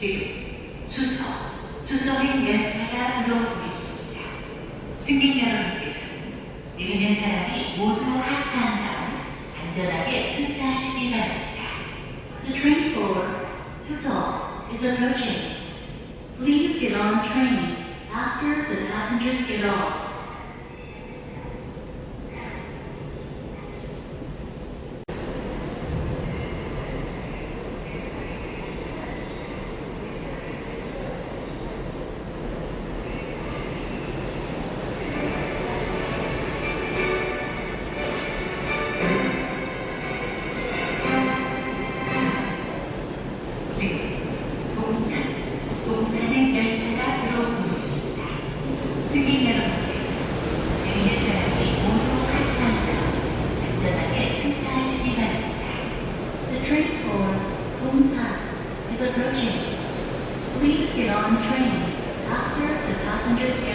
지금 수서, 수서행 열차가 들어오고 있습니다. 승객 여러분께서는 내리는 사람이 모두 하차한 다음 안전하게 승차하시기 바랍니다. The train for Sussex is approaching. Please get on train after the passengers get off. Train for Kumpan is approaching. Please get on train after the passengers.